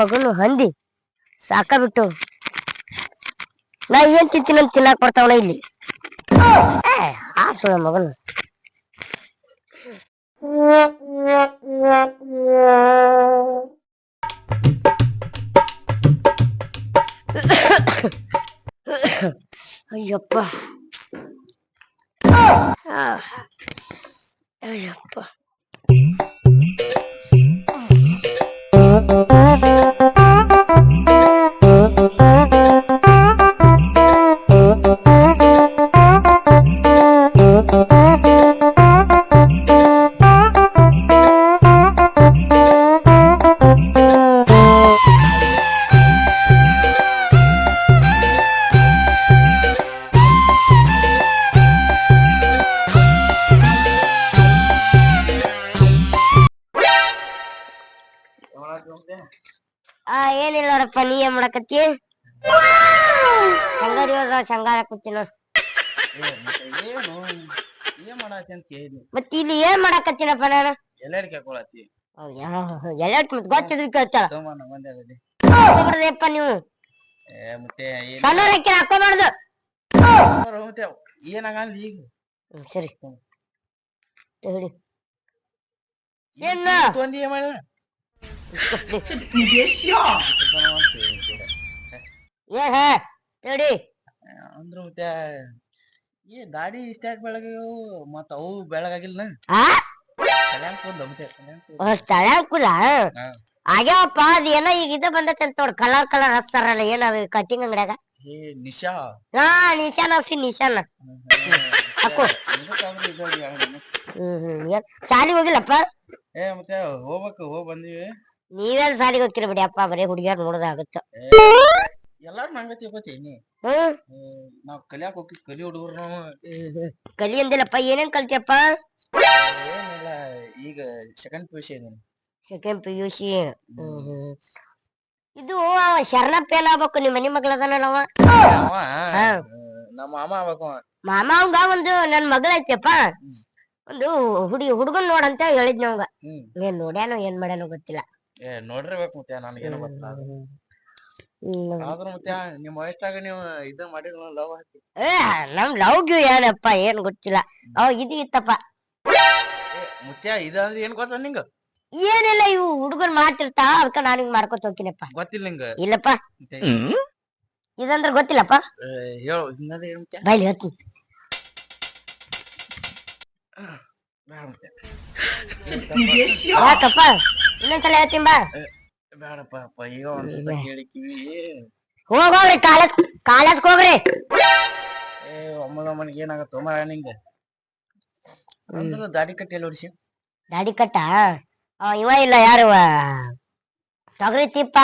ಮಗನು ಹಂದಿ ಸಾಕ ಬಿಟ್ಟು ನಾ ಏನ್ ತಿಂತೀನಿ ಅಂತ ತಿನ್ನಾಕ್ ಬರ್ತಾವಣ ಇಲ್ಲಿ ಏ, ಆ ಸುಳ ಮಗನು ಅಯ್ಯಪ್ಪ ಆ. ಅಯ್ಯಪ್ಪ ಏನಿಲ್ಲ ನೋಡಪ್ಪ ನೀ ಏನ್ ಮಾಡಕತ್ತಿ? ಶಂಗಾರಿ ಹೋದ ಶಂಗಾರ ಕೂತಿ ನೋಡ್. ಏನು ಏನ್ ಮಾಡಾತಿ ಅಂತ ಕೇಳಿದ್ನಿ ಮತ್ ಇಲ್ಲಿ ಏನ್ ಮಾಡಕತ್ತೀನಪ್ಪ ನಾನು? ಹಾಕೊಳತಿ ಎಲ್ಲ ಗೊತ್ತಿದ್ರು ನೀವು ಏ ಮತ್ತೆ ಏನ್ ಸಣ್ಣ ಹಾಕಿ ಹಾಕೊಂಬಾರ್ದು ಅವ್ರು ಮತ್ತೆ ಏನಾಗಲ್ಲ ಈಗ ಹ್ಮ್, ಸರಿ ಹೇಳಿ ಏನ ತೊಂದಿ ಏನ್ ಮಾಡಿದ ಏ ಹೇ ಅಂದ್ರ ಮತ್ತೆ ಏ ಗಾಡಿ ಇಷ್ಟ ಬೆಳಗಾಗ್ಯಾವು ಮತ್ತ ಅವು ಬೆಳಗಾಗಿಲ್ಲ ಆ? ಕಲ್ಯಾಣ ಕೂದ್ಲು ಮತ್ತೆ ಓ, ಸ್ಥಳ ಅನುಕೂಲ ಹಾ. ಆಗ್ಯಾವಪ್ಪ ಅದ್ ಏನೋ ಈಗ ಇದು ಬಂದೈತೆ ಅಂತ ನೋಡ್ ಕಲರ್ ಕಲರ್ ಹಚ್ತಾರಲ್ಲ ಏನದು ಕಟಿಂಗ್ ಅಂಗಡ್ಯಾಗ. ಏ ನಿಶಾ? ಹಾ ನಿಶಾನ. ಹಚ್ಚಿ ನಿಶಾನ ಹಾಕು. ಹ್ಮ್ ಹ್ಮ್ ಏನ್? ಶಾಲಿಗ್ ಹೋಗಿಲ್ಲಪ್ಪ? ಏ ಮತ್ತೆ ಹೋಗ್ಬೇಕು ಹೋಗ್ ಬಂದಿವಿ. ನೀವೇನ್ ಶಾಲಿಗೆ ಹೋಗ್ತೀರ ಬಿಡಿ ಅಪ್ಪ ಬರೀ ಹುಡುಗಿಯರ್ ನೋಡೋದಾಗುತ್ತ ಎಲ್ಲಾರು ನಂಗ ತಿಳ್ಕೊತೀನಿ ಹ್ಮ್. ನಾವ್ ಕಲಿಯಾಕ ಹೋಗಿ ಕಲಿ ಹುಡುಗರು ನಾವು. ಕಲಿ ಅಂದಿಲ್ಲಪ್ಪ ಏನೇನ್ ಕಲ್ತಿಯಪ್ಪ? ಏನಿಲ್ಲ ಈಗ ಸೆಕೆಂಡ್ ಪಿ ಯು ಸಿ ಇದೀನಿ. ಸೆಕೆಂಡ್ ಪಿ ಯು ಸಿ ಇದು ಶರಣಪ್ಪ ಏನಾಗ್ಬೇಕು ನಿಮ್ಮ ಮನಿ ಮಗಳದನಲ್ಲ ಅವ? ಅವ? ನಮ್ಮ ಮಾಮ ಆಗ್ಬೇಕು ಅವ. ಮಾಮ ಅವಂಗ ಒಂದು ನನ್ ಮಗಳ ಐತಿಯಪ್ಪ. ಒಂದು ಹುಡುಗಿ ಹುಡುಗನ್ ನೋಡಂತ ಹೇಳಿದ್ನ ಅವಂಗ. ಹ್ಮ್. ಏನ್ ನೋಡ್ಯಾನೋ ಏನ್ ಮಾಡ್ಯಾನೋ ಗೊತ್ತಿಲ್ಲ. ಏ ನೋಡಿರ್ಬೇಕು ಮತ್ತೆ ನನಗೇನು ಗೊತ್ತಿಲ್ಲ ಅದು. ಹ್ಮ್. ಆದ್ರೂ ಮತ್ತೆ ನಿಮ್ ವಯಸ್ಸಾಗ ನೀವು ಇದ ಮಾಡಿದ್ರ ಲವ್ ಹಾಕಿ. ಏ ನಮ್ ಲವ್ ಗಿವ್ ಏನಪ್ಪ ಏನ್ ಗೊತ್ತಿಲ್ಲ. ಅವ ಇದು ಇತ್ತಪ್ಪ. ಏ ಮುತ್ಯ ಇದಂದ್ರೆ ಏನ್ ಗೊತ್ತ ನಿಂಗ? ಏನಿಲ್ಲ ಇವು ಹುಡುಗನ್ ಮಾಡ್ತಿರ್ತಾ ಅದಕ್ಕ ನಾನು ಹಿಂಗ್ ಮಾಡ್ಕೊತ ಹೋಗ್ತೀನಪ್ಪ. ಗೊತ್ತಿಲ್ಲ ನಿಂಗ? ಇಲ್ಲಪ್ಪ. ಮತ್ತೆ, ಇದಂದ್ರ ಗೊತ್ತಿಲ್ಲಪ್ಪ. ಹೇಳು ಇನ್ನದ ಏನ್ ಮುತ್ಯ. ಬೈಲಿ ಹೇಳ್ತೀನಿ. ಮುತ್ಯ ಯಾಕಪ್ಪ? ಇನ್ನೊಂದ್ಸಲ ಹೇಳ್ತೀನಿ ಬಾ. ಬೇಡಪ್ಪ ಅಪ್ಪ ಈಗ ಒಂದ್ಸಲ ಕೇಳಿ ಕಿವಿಗೆ ಹೋಗೋಗ್ರಿ ಕಾಲೇಜ್ ಕಾಲೇಜ್ ಹೋಗ್ರಿ. ಏ ಒಮ್ಮಗ ಒಮ್ಮನಿಗೆ ಏನಾಗತ್ತ ಮರ ನಿಂಗೆ? ಅಂದ್ರೆ ದಾಡಿ ಕಟ್ಟಿ ಎಲ್ಲ ಹೊಡಿಸಿ. ದಾಡಿ ಕಟ್ಟ? ಇವ ಇಲ್ಲ ಯಾರು? ತೊಗರಿ ತಿಪ್ಪ.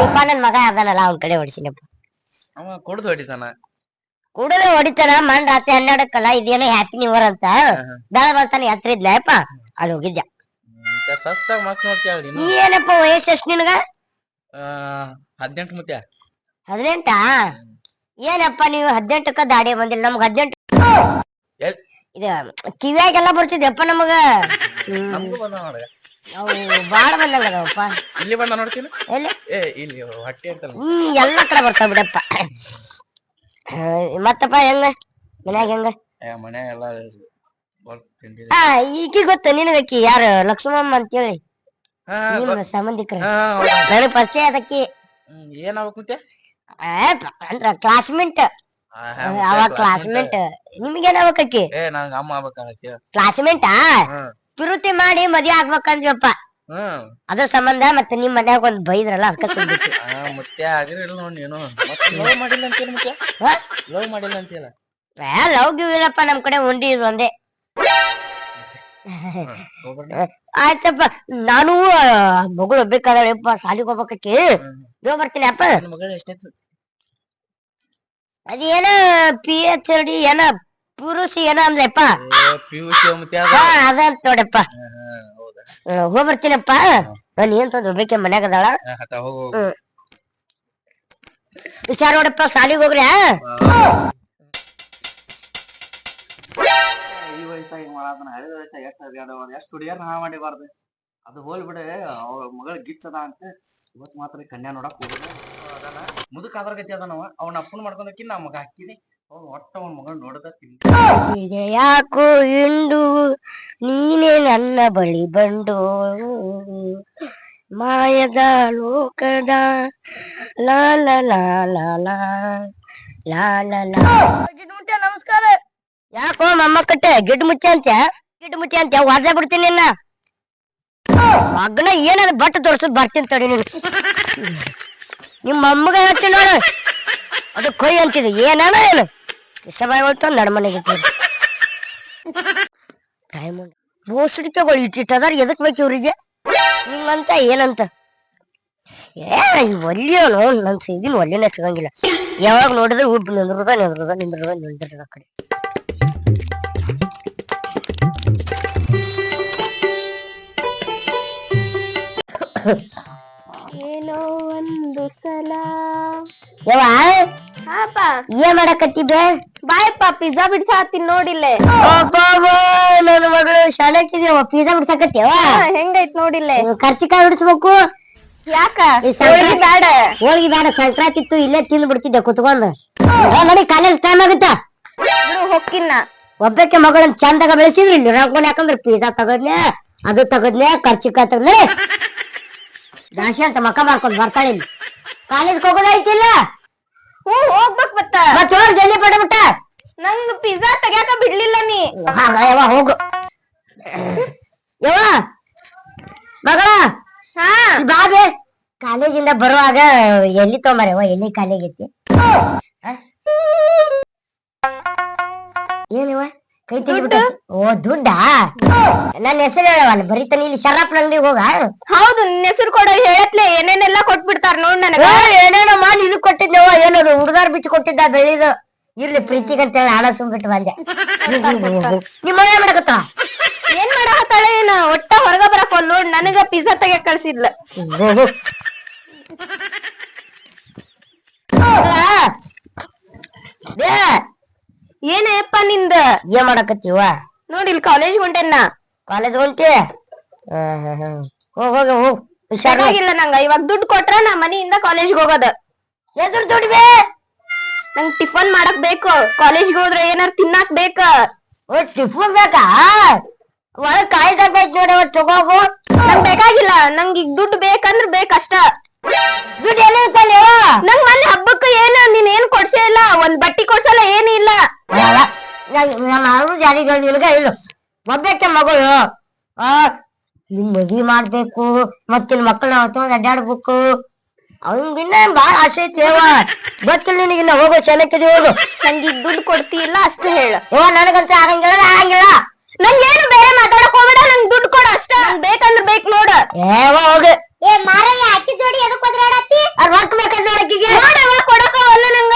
ತಿಪ್ಪ ನನ್ ಮಗ ಅದಾನಲ್ಲ ಅವ್ನ ಕಡೆ ಹೊಡಿಸಿನಪ್ಪ ಅವ ಕೊಡ್ದು ಹೊಡಿತಾನ. ಕೂಡಲೇ ಹೊಡಿತಾರ ಮನ್ ರಾತ್ರಿ ಹನ್ನೆರಡಕ್ಕಲ್ಲ ಇದೇನೋ ಹ್ಯಾಪಿ ನ್ಯೂ ಇಯರ್ ಅಂತ. ಬೇಡ ಬರ್ತಾನೆ ಹತ್ರ ಇದ್ಲಪ್ಪ ಅಲ್ಲಿ ಹೋಗಿದ್ದೆ ಸಸ್ತಾಗ ಮಸ್ತ್ ನೋಡ್ತೀಯ ಹೇಳಿ ನೀ ಏನಪ್ಪ ವಯಸ್ಸು ಎಷ್ಟು ನಿನಗ? ಹದಿನೆಂಟು ಮುತ್ಯ. ಹದಿನೆಂಟ? ಏನಪ್ಪ ನೀವು ಹದಿನೆಂಟಕ್ಕ ದಾಡಿ ಬಂದಿಲ್ಲ ನಮ್ಗ ಹದಿನೆಂಟು ಇದು ಕಿವಿಯಾಗೆಲ್ಲ ಬರ್ತಿದ್ಯಪ್ಪ ನಮಗ? ಬಾಳ ಬಂದಂಗ ಅದಾವಪ್ಪ ಇಲ್ಲಿ ಬಂದ ನೋಡ್ತೀನಿ. ಎಲ್ಲಿ? ಏ ಇಲ್ಲಿ ಹೊಟ್ಟೆ ಹ್ಮ್ ಎಲ್ಲಾ ಕಡೆ ಬರ್ತಾವ ಬಿಡಪ್ಪ. ಮತ್ತಪ್ಪ ಹೆಂಗ? ಮನ್ಯಾಗ ಹೆಂಗ? ಮನೆ ಎಲ್ಲ ಆ ಈಕಿ ಗೊತ್ತ ನಿನಗಕ್ಕಿ ಯಾರು? ಲಕ್ಷ್ಮಮ್ಮ ಅಂತೇಳಿ. ಹೇಳಿ ನಿಮ್ಮ ಸಂಬಂಧಿಕರು. ನನಗ್ ಪರಿಚಯ ಅದಕ್ಕಿ ಪ- ಅಂದ್ರ ಕ್ಲಾಸ್ಮೇಟ್ ಅವ. ಕ್ಲಾಸ್ಮೇಟ್ ನಿಮ್ಗೇನಾಗ್ಬೇಕಿ ಕ್ಲಾಸ್ಮೇಟಾ ಪಿರುತಿ ಮಾಡಿ ಮದ್ವೆ ಆಗ್ಬೇಕಂದ್ವಪ್ಪ. ಹ್ಮ್ ಅದ್ರ ಸಂಬಂಧ ಮತ್ತೆ ನಿಮ್ ಮನ್ಯಾಗ ಒಂದ್ ಬೈದ್ರಲ್ಲ ಅದಕ್ಕ ಸುಮ್ಬಿಟ್ಟು ಆ, ಮುತ್ಯ ಆಗಿರಲ್ಲ ನೋಡಿ ನೀನು. ಮತ್ತೆ ಲವ್ ಮಾಡಿಲ್ಲ ಅಂತೇಳಿ ಮುತ್ಯ ಲವ್ ಮಾಡಿಲ್ಲ ಅಂತೀಯಲ್ಲ ಲವ್ ಗಿವ್ ಇಲ್ಲಪ್ಪ ನಮ್ ಕಡೆ ಉಂಡಿ ಇದು ಒಂದೇ. ಹೋಗ್ಬರ್ನ? ಆಯ್ತಪ್ಪ ನಾನು ಮಗಳು ಒಬ್ಬೇಕಾದಳಪ್ಪ ಶಾಲಿಗೆ ಹೋಗ್ಬೇಕಿ. ಹೋಗ್ ಬರ್ತೀನಿ ಅಪ್ಪ ನಿನ್ ಮಗಳು ಎಷ್ಟೈತು ಅದೇನ ಪಿ ಎಚ್ ಡಿ ಏನ ಪುರುಷ ಏನ ಅಂದ್ಲಪ್ಪ? ಪಿ ಯು ಸಿ ಮುತ್ಯ ಅದ? ಹಾ ಅದಂತ ನೋಡಪ್ಪ. ಹೋಗ್ ಬರ್ತೀನಪ್ಪ ನಾನು ಏನ್ ತಂದ್ ಮನ್ಯಾಗ ಅದಾಳ. ಹುಷಾರ್ ನೋಡಪ್ಪ ಶಾಲಿಗೆ ಹೋಗ್ರಿ? ಈ ವಯಸ್ಸಾಗಿ ಮಾಡಾತನ ಹಳೆ ವಯಸ್ಸಾಗ ಎಷ್ಟು ಹುಡುಗಿಯರ್ ಮಾಡಿಬಾರ್ದು? ಅದು ಹೋಲ್ ಬಿಡ ಅವ್ರ ಮಗಳ ಗಿಚ್ಚದ ಅಂತ ಇವತ್ ಮಾತ್ರ ಕನ್ಯಾ ನೋಡಕ್ ಹೋಗೋದು ಅದಾನ? ಮುದುಕ ಅದ್ರ ಗತಿ ಅದಾನವ. ಅವ್ನ ಅಪ್ಪನ ಮಾಡ್ಕೊಂಡಕ್ಕಿ ನಾ ಮಗ ಹಾಕಿನಿ. ಯಾಕೋ ಇಂಡು ನೀನೇ ನನ್ನ ಬಳಿ ಬಂಡೋ ಮಾಯದ ಲೋಕದ ಲಾಲ ಲಾಲ ಲಾಲ ಗಿಡ್ಮುಟ್ಟ ನಮಸ್ಕಾರ. ಯಾಕೋ ಮಮ್ಮ ಕಟ್ಟೆ ಗಿಡ್ ಗಿಡ್ಮುಟ್ಟೆ ಅಂತ ಮುಚ್ಚಿ ಅಂತ ವಾದ ಬಿಡ್ತೀನಿ ನಿನ್ನ. ಮಗ್ನ ಏನಾದ್ರು ಬಟ್ಟೆ ತೋರಿಸೋದು ಬರ್ತೀನಿ ತಡಿ ನೀವು ನಿಮ್ಮ ಅಮ್ಮಗ ಹೇಳ್ತೀನಿ ನೋಡು. ಅದು ಕೊಯ್ ಅಂತಿದೆ. ಏನಾನ ಏನು? ಇಸಬಾಯಿ ಹೋಯ್ತು ನಡ್ಮನೆಗೆ ಟೈಮ್ ಬೋಸಡಿ ತಗೊಳ್ಳಿ ಇಟ್ಟಿಟ್ಟದಾರ ಎದಕ್ ಬೇಕು ಇವ್ರಿಗೆ? ಹಿಂಗಂತ ಏನಂತ? ಏ ಒಲ್ಲಿಯೋನು ನನ್ ಸಿಗಿನ ಒಲ್ಲಿನೇ ಸಿಗಂಗಿಲ್ಲ. ಯಾವಾಗ ನೋಡಿದ್ರೆ ಉಬ್ಬು ನಿಂದ್ರದ ನಿಂದ್ರದ ನಿಂದ್ರದ ನಿಂದ್ರದ ಕಡೆ. ಏನೋ ಒಂದು ಸಲ. ಹಾಪ ಏನ್ ಮಾಡಕತ್ತಿದ್ದೆ? ಬಾಯಪ್ಪ ಪಿಜ್ಜಾ ಬಿಡ್ಸಾತೀನಿ ನೋಡಿಲ್ಲೇ ನನ್ನ ಮಗಳು ಶಾಲೆ ಪಿಜ್ಜಾ ಬಿಡ್ಸಕತ್ತೀವ ಹೆಂಗೈತ್ ನೋಡಿಲ್ಲೇ ಖರ್ಚಿಕಾಯಿ ಬಿಡಿಸ್ಬೇಕು ಯಾಕ? ಹೋಳಿಗೆ ಬೇಡ ಸಂಕ್ರಾಂತಿ ಇತ್ತು ಇಲ್ಲೇ ತಿಂದು ಬಿಡ್ತಿದ್ದೆ ಕುತ್ಕೊಂಡು. ನೋಡಿ ಕಾಲೇಜ್ ಟೈಮ್ ಆಗುತ್ತಾ? ಬಿಡು ಹೊಕ್ಕಿನ್ನ ಒಬ್ಬಕ್ಕೆ ಮಗಳನ್ನ ಚಂದಾಗ ಬೆಳೆಸಿದ್ರಿ ಇಲ್ಲಿ ರಂಗೋಲಿ ಹಾಕಂದ್ರೆ ಪಿಜ್ಜಾ ತಗದ್ನೆ ಅದು ತಗದ್ನೆ ಖರ್ಚಿಕಾಯಿ ತಗದ್ನೆ ದಾಸಿ ಅಂತ ಮಕ್ಕ ಮಾಡ್ಕೊಂಡು ಬರ್ತಾಳೆ ಇಲ್ಲಿ. ಕಾಲೇಜ್ ಹೋಗೋದೈತಿಲ್ಲ ಹ್ಞೂ ಹೋಗ್ಬೇಕ್ ಮತ್ತ. ಮತ್ ಹೋಗ್ ಜಲ್ದಿ ಪಡ್ಬಿಟ್ಟ ನಂಗ್ ಪಿಜ್ಜಾ ತೆಗ್ಯಾಕ ಬಿಡ್ಲಿಲ್ಲ ನೀ. ಹಾಗ ಯವ್ವ ಹೋಗು. ಯವ್ವ ಮಗಳ ಹಾ. ಬಾಬೆ ಕಾಲೇಜಿಂದ ಬರುವಾಗ ಎಲ್ಲಿ ತೊಗೊಂಬಾರವ್ವ ಎಲ್ಲಿ ಕಾಲೇಜ್ ಐತಿ? ಏನಿವ ಕೈ ತೆಗಿಬಿಟ್ಟ? ಓ ದುಡ್ಡ? ನನ್ನ ಹೆಸರು ಹೇಳವಲ್ಲ ಬರೀತಾನೆ ಇಲ್ಲಿ ಶರಾಪ್ ಅಂಗಡಿಗೆ ಹೋಗ. ಹೌದು ನಿನ್ ಹೆಸರು ಕೊಡೋ ಹೇಳತ್ಲೆ ಏನೇನೆಲ್ಲ ಕೊಟ್ಬಿಡ್ತಾರ ನೋಡ್ ನನಗ. ಏನೇನೋ ಮಾಡಿ ಇದು ಕೊಟ್ಟಿದ್ದೆವ ಏನದು ಹುಡುಗಾರ್ ಬಿಚ್ಚಿ ಕೊಟ್ಟಿದ್ದ ಬೆಳಿದು ಇರ್ಲಿ ಪ್ರೀತಿಗಂತ ಹೇಳಿ ಆಡ ಸುಮ್ಬಿಟ್ಟು ಬಂದೆ. ನಿಮ್ಮ ಮನೆ ಮಾಡಕತ್ತ? ಏನ್ ಮಾಡಾಕತ್ತಾಳೆ ಏನ? ಒಟ್ಟ ಹೊರಗ ಬರಕ್ ನೋಡ್ ನನಗ ಪಿಜ್ಜಾ ತೆಗ್ಯಾಕ ಕಳ್ಸಿದ್ಲ ಏನಪ್ಪ ನಿಂದ ಏನ್ ಮಾಡಕತ್ತೀವ? ನೋಡಿ ಇಲ್ಲಿ ಕಾಲೇಜ್ ಹೊಂಟೇನ. ಕಾಲೇಜ್ ಹೊಂಟಿ? ಹೋಗ್ ಹೋಗ ಹೋಗ್ ಹುಷಾರ ಚೆನ್ನಾಗಿಲ್ಲ ನಂಗ. ಇವಾಗ ದುಡ್ಡು ಕೊಟ್ರ ನಾ ಮನೆಯಿಂದ ಕಾಲೇಜ್ಗೆ ಹೋಗೋದ. ಎದುರು ದುಡಿಬೆ ನಂಗ್ ಟಿಫನ್ ಮಾಡಕ್ ಬೇಕು. ಕಾಲೇಜ್ಗೆ ಹೋದ್ರೆ ಏನಾರ ತಿನ್ನಾಕ್ ಬೇಕ. ಓ ಟಿಫನ್ ಬೇಕಾ? ಒಳಗ್ ಕಾಯ್ದ ಬೇಕು ನೋಡಿ ತಗೋಬು ತಗೋಗು. ನಂಗ್ ಬೇಕಾಗಿಲ್ಲ. ನಂಗ್ ಈಗ ದುಡ್ಡು ಬೇಕಂದ್ರ ಬೇಕಷ್ಟ ದುಡ್ಡು ಎಲ್ಲ ಇರ್ತಲ್ಲ ನಂಗ್ ಮೊನ್ನೆ ಹಬ್ಬಕ್ಕ ಏನ ನೀನ್ ಏನ್ ಕೊಡ್ಸೇ ಇಲ್ಲ. ಒಂದ್ ಬಟ್ಟಿ ಕೊಡ್ಸಲ್ಲ ಏನಿಲ್ಲ ನಮ್ಮ ಅವರು ಜಾರಿಗೆ ನಿಲ್ಗ ಇಲ್ಲ ಒಬ್ಬಕ್ಕೆ ಮಗಳು ಆ ನಿಮ್ ಮದ್ವಿ ಮಾಡ್ಬೇಕು ಮತ್ತಿನ್ ಮಕ್ಕಳನ್ನ ಹೊತ್ಕೊಂಡ್ ಅಡ್ಡಾಡ್ಬೇಕು ಅವ್ನಿಗಿನ್ನ ಬಾಳ ಆಸೆ ಐತಿ ಯವ್ವ ಗೊತ್ತಿಲ್ಲ ಇನ್ನ ಹೋಗೋ ಚೆನ್ನಕ್ಕಿದಿ ಹೋಗು ನಂಗೆ ಈಗ ದುಡ್ಡು ಕೊಡ್ತೀಯಿಲ್ಲ ಅಷ್ಟು ಹೇಳು ಯವ್ವ ನನಗಂತ ಆಗಂಗಿಲ್ಲ ಆಗಂಗಿಲ್ಲ ನಂಗೆ ಏನು ಬೇರೆ ಮಾತಾಡಕ್ ಹೋಗ್ಬೇಡ ನಂಗ್ ದುಡ್ಡು ಕೊಡು ಅಷ್ಟೇ ನಂಗೆ ಬೇಕಂದ್ರೆ ಬೇಕ್ ನೋಡು ಏವ ಹೋಗು ಏ ಮಾರಯ್ಯ ಅಕ್ಕಿ ಜೋಡಿ ಅದಕ್ಕೆ ಒದ್ರಾಡತ್ತಿ ಅವ್ರ ರೊಕ್ಕ ಬೇಕಂದ್ರೆ ನೋಡಕ್ಕಿಗೆ ನೋಡವ ಕೊಡಕ ಒಲ್ಲ ನಂಗ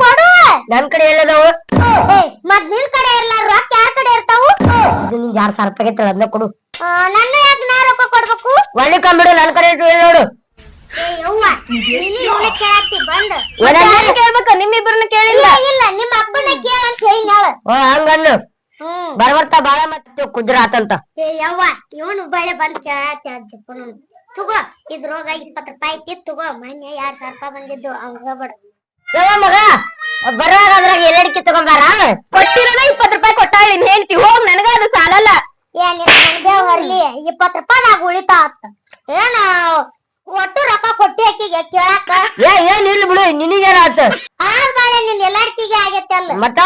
ಕೊಡು ನನ್ ಕಡೆ ಎಲ್ಲದವು ಮತ್ ನಿನ್ ಕಡೆ ಇರ್ಲ ರೊಕ್ಕ ಯಾರ ಕಡೆ ಇರ್ತಾವು? ಇದು ನಿಂಗೆ ಯಾರು ಸಾವಿರ ರೂಪಾಯಿ ಐತಲ್ಲ ಅದನ್ನ ಕೊಡು. ನನ್ನ ಯಾಕೆ ನಾ ರೊಕ್ಕ ಕೊಡ್ಬೇಕು? ಒಳ್ಳೆ ಕಂಬಿಡು ನನ್ ಕಡೆ ಇಟ್ಟು ನೋಡು? ಕೇಳ್ಬೇಕ ನಿಮ್ಮಿಬ್ಬರನ್ನ ಕೇಳಿಲ್ಲ. ಇಲ್ಲ ನಿಮ್ಮ ಅಪ್ಪನ ಕೇಳ ಅಂತ ಹೇಳಿ ಓ ಹಂಗನ್ನು. ಬರ್ಬರ್ತಾ ಬಾಳ ಮತ್ತೆ ಕುದ್ರಾತಂತ ಏ ಯವ್ವ ಇವನು ಬಳೆ ಬಂದ್ ಕೇಳತ್ತಪ್ಪನು ತಗೋ ಇದ್ರೋಗ ಇಪ್ಪತ್ ರೂಪಾಯಿ ಐತಿ ತಗೋ ಮೊನ್ನೆ ಎರಡ್ ಸಾವಿರ ರೂಪಾಯಿ ಬಂದಿದ್ದು ಅವಂಗ ಬಡ ಯವ್ವ ಮಗ. ಬರುವಾಗ ಅದ್ರಾಗ ಎಲ್ಲಡಿಕೆ ತಗೊಂಬಾರ? ಕೊಟ್ಟಿರೋದ ಇಪ್ಪತ್ ರೂಪಾಯಿ ಕೊಟ್ಟಾಳಿ ನಿನ್ ಹೇಳ್ತಿ ಹೋಗ್ ನನಗ ಅದು ಸಾಲಲ್ಲ ಹೊರ್ಲಿ. ಇಪ್ಪತ್ ರೂಪಾಯಿ ನಾಗ ಉಳಿತಾ ಆತ ಏನ ಒಟ್ಟು ರೊಕ್ಕ ಕೊಟ್ಟಿ ಆಕಿಗೆ ಕೇಳಾಕ? ಏ ಏನ್ ಇಲ್ಲ ಬಿಡು ನಿನಗೇನ ಆತ? ಆದ್ ಬಾಳೆ ನಿನ್ ಎಲ್ಲಾರ್ಕಿಗೆ ಆಗೈತೆ ಅಲ್ಲ. ಮತ್ತ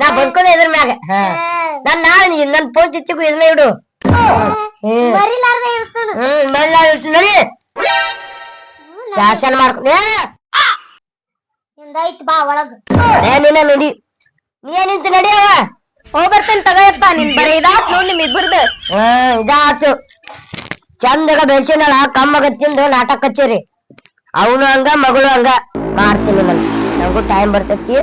ನಾ ಬಂದ್ಕೊಂಡೆ ಇದ್ರ ಮ್ಯಾಗ. ನನ್ ನಾಳೆ ನನ್ ಫೋನ್ ಚಿಚ್ಚಿಗೂ ಇದನ್ನ ಇಡು. ಹ್ಮ್ ಬರಿಲಾರ್ದ ಇರ್ತಾನ. ಹ್ಮ್ ಇಟ್ಟು ನಡಿ. ಶಾಸನ ಮಾಡ್ಕೊ ನಿಂದೈತ್ ಬಾ ಒಳಗ್. ಏ ನಿನ್ನ ನಡಿ. ನೀ ನಿಂತು ನಡಿಯವ? ಹೋಗ್ ಬರ್ತೇನೆ ತಗೋಯಪ್ಪ ನಿನ್ ಬರೀ ಇದಾತ್ ನೋಡ್ ನಿಮ್ ಇಬ್ಬರ್ದು ಹಾ ಇದಾತು. ಚಂದಗ ಬೆಳ್ಸಿನಲ್ಲ ಕಮ್ಮಗ ತಿಂದು ನಾಟಕ ಹಚ್ಚಿರಿ. ಅವನು ಹಂಗ ಮಗಳು ಹಂಗ. ಮಾಡ್ತೀನಿ ನಾನು. ನಂಗೂ ಟೈಮ್ ಬರ್ತೈತಿ.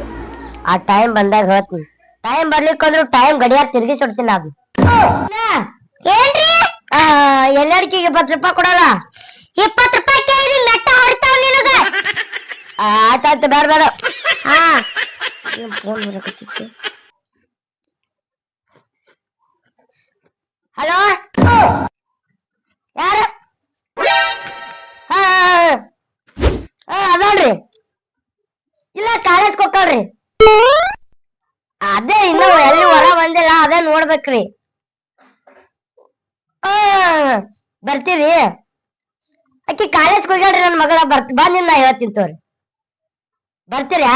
ಆ ಟೈಮ್ ಬಂದಾಗ ಹೇಳ್ತೀನಿ. ಟೈಮ್ ಬರ್ಲಿಕ್ಕಂದ್ರು ಟೈಮ್ ಗಡಿಯಾರ ತಿರುಗಿ ಸುಡ್ತೀನಿ ಅದು ಏನ್ರಿ? ಆ ಎಲ್ಲರಿಗಿಗೆ ಇಪ್ಪತ್ತು ರೂಪಾಯಿ ಕೊಡಲ್ಲ. ಇಪ್ಪತ್ ರೂಪಾಯಿ ಕೇಳಿ ಆ ಬೇಡ ಬೇಡ. ಹಾ. ಫೋನ್ ಬರಕತ್ತಿತ್ತು? ಹಲೋ? ಯಾರು? ಹಾ. ಅದಲ್ರಿ ಇಲ್ಲ ಕಾಲೇಜ್ ಹೋಗ್ತಾಳ್ರಿ ಅದೇ ಇನ್ನು ಎಲ್ಲಿ ಹೊರ ಬಂದಿಲ್ಲ ಅದೇ ನೋಡ್ಬೇಕ್ರಿ. ಬರ್ತೀರಿ? ಅಕ್ಕಿ ಕಾಲೇಜ್ ಹೋಗ್ಯಾಳ್ರಿ ನನ್ನ ಮಗಳ ಬರ್ತ ಬಂದಿನ ಇವತ್ತಿನ ತೋರಿ. ಬರ್ತೀರಾ?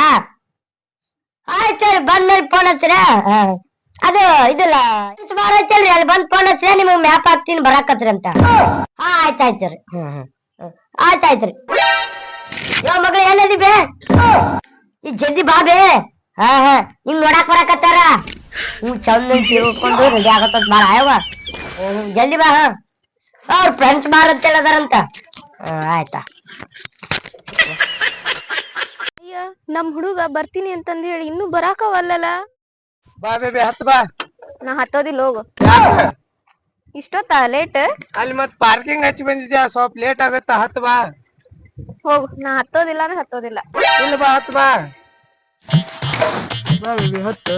ಆಯ್ತು ಬಂದ್ಮೇಲೆ ಫೋನ್ ಹಚ್ಚಿರ. ಅದು ಇದಿಲ್ಲ ಬಾರ ಐತಲ್ರಿ ಅಲ್ಲಿ ಬಂದ್ ಫೋನ್ ಹಚ್ಚಿರ ನಿಮಗೆ ಮ್ಯಾಪ್ ಹಾಕ್ತೀನಿ ಬರಾಕತ್ರಿ ಅಂತ. ಹಾ ಆಯ್ತಾಯ್ತು ರೀ ಹ್ಮ್ ಆಯ್ತಾಯ್ತ್ರಿ ಯಾವ ಮಗಳು ಏನದಿ ಬೇ? ಈ ಜಲ್ದಿ ಬಾ ಬೇ. ಹಾ ಹಾ. ನಿಮ್ ನೋಡಾಕ್ ಬರಾಕತ್ತಾರ? ಹ್ಮ್ ಚಂದ ತಿಳ್ಕೊಂಡು ರೆಡಿ ಆಗತ್ತ ಬಾರ ಆಯವ ಜಲ್ದಿ ಬಾ, ಹಾ. ಅವ್ರ ಫ್ರೆಂಡ್ಸ್ ಅಂತ ಅದಾರಂತ ಆಯ್ತಾ. ನಮ್ ಹುಡುಗ ಬರ್ತೀನಿ ಅಂತಂದ್ ಹೇಳಿ ಇನ್ನೂ ಬರಾಕವಲ್ಲಲ್ಲ ಬಾ ಬೇಬಿ ಹತ್ ಬಾ. ನಾ ಹತ್ತೋದಿಲ್ಲ ಹೋಗು. ಇಷ್ಟೊತ್ತ ಲೇಟ್ ಅಲ್ಲಿ ಮತ್ ಪಾರ್ಕಿಂಗ್ ಹಚ್ಚಿ ಬಂದಿದ್ಯಾ? ಸ್ವಲ್ಪ ಲೇಟ್ ಆಗತ್ತ? ಹತ್ ಬಾ. ಹೋಗು ನಾ ಹತ್ತೋದಿಲ್ಲ ಅಂದ್ರೆ ಹತ್ತೋದಿಲ್ಲ. ಇಲ್ಲ ಬಾ ಹತ್ ಬಾ. ಬಾ ಬೇಬಿ ಹತ್ತು.